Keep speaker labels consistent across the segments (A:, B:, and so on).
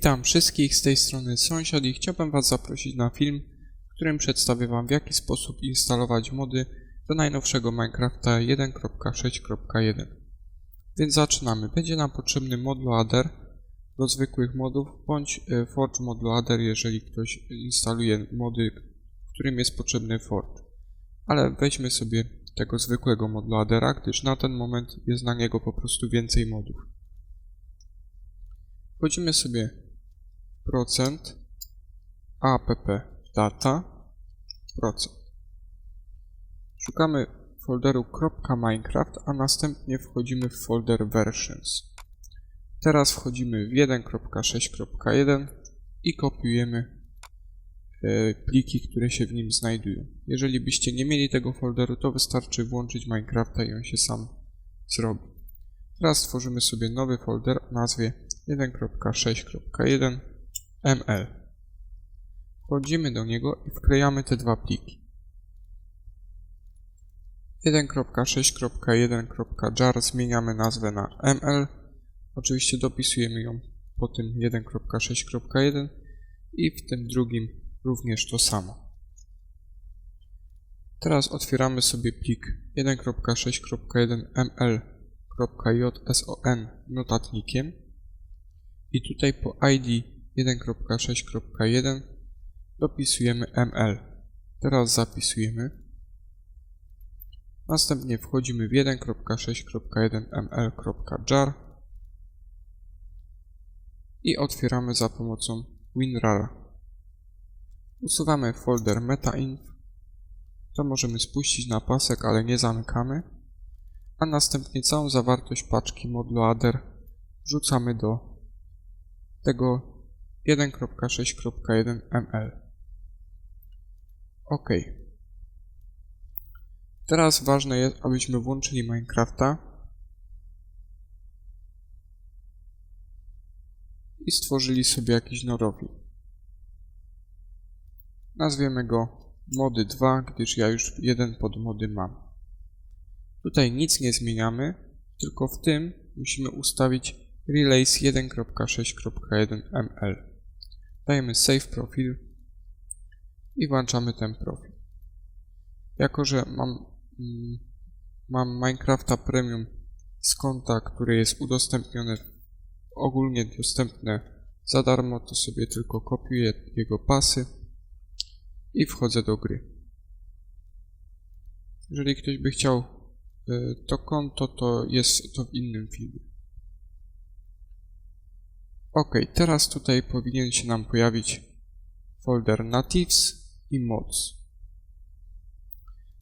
A: Witam wszystkich z tej strony sąsiad i chciałbym Was zaprosić na film, w którym przedstawię Wam w jaki sposób instalować mody do najnowszego Minecrafta 1.6.1. Więc zaczynamy. Będzie nam potrzebny mod loader do zwykłych modów bądź e, Forge mod loader, jeżeli ktoś instaluje mody, którym jest potrzebny Forge. Ale weźmy sobie tego zwykłego mod loadera, gdyż na ten moment jest na niego po prostu więcej modów. Wchodzimy sobie procent app data procent. Szukamy folderu .minecraft, a następnie wchodzimy w folder versions. Teraz wchodzimy w 1.6.1 i kopiujemy e, pliki, które się w nim znajdują. Jeżeli byście nie mieli tego folderu, to wystarczy włączyć Minecrafta i on się sam zrobi. Teraz stworzymy sobie nowy folder o nazwie 1.6.1 ml. Wchodzimy do niego i wklejamy te dwa pliki. 1.6.1.jar zmieniamy nazwę na ml. Oczywiście dopisujemy ją po tym 1.6.1 i w tym drugim również to samo. Teraz otwieramy sobie plik 1.6.1 ml.json notatnikiem i tutaj po ID 1.6.1 dopisujemy ml. Teraz zapisujemy. Następnie wchodzimy w 1.6.1 ml.jar i otwieramy za pomocą WinRAR. Usuwamy folder metainf. To możemy spuścić na pasek, ale nie zamykamy. A następnie całą zawartość paczki modloader wrzucamy do tego 1.6.1 ml. OK. Teraz ważne jest, abyśmy włączyli Minecrafta i stworzyli sobie jakiś norowi. Nazwiemy go mody 2, gdyż ja już jeden pod mody mam. Tutaj nic nie zmieniamy, tylko w tym musimy ustawić Relays 1.6.1 ml. Dajemy Save Profil i włączamy ten profil. Jako, że mam, mm, mam Minecrafta Premium z konta, które jest udostępnione, ogólnie dostępne za darmo, to sobie tylko kopiuję jego pasy i wchodzę do gry. Jeżeli ktoś by chciał y, to konto, to jest to w innym filmie. Ok, teraz tutaj powinien się nam pojawić folder natives i mods.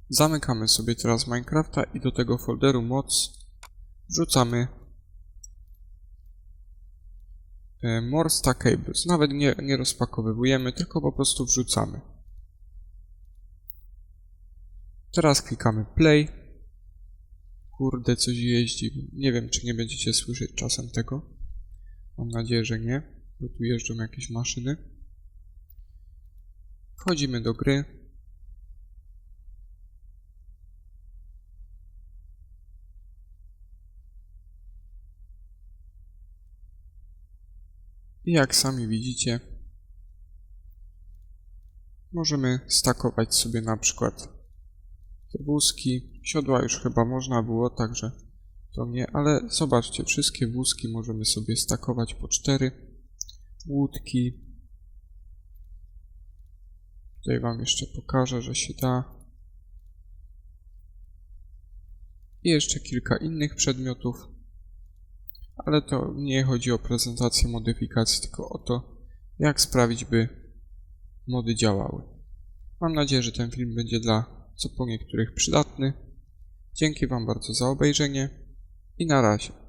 A: Zamykamy sobie teraz Minecrafta i do tego folderu mods wrzucamy e, more stackables. Nawet nie, nie rozpakowywujemy, tylko po prostu wrzucamy. Teraz klikamy play. Kurde, coś jeździ. Nie wiem, czy nie będziecie słyszeć czasem tego. Mam nadzieję, że nie, bo tu jeżdżą jakieś maszyny. Wchodzimy do gry. I jak sami widzicie, możemy stakować sobie na przykład te wózki. Siodła już chyba można było, także to nie, ale zobaczcie, wszystkie wózki możemy sobie stakować po cztery. Łódki. Tutaj Wam jeszcze pokażę, że się da. I jeszcze kilka innych przedmiotów. Ale to nie chodzi o prezentację modyfikacji, tylko o to, jak sprawić, by mody działały. Mam nadzieję, że ten film będzie dla co po niektórych przydatny. Dzięki Wam bardzo za obejrzenie i na razie.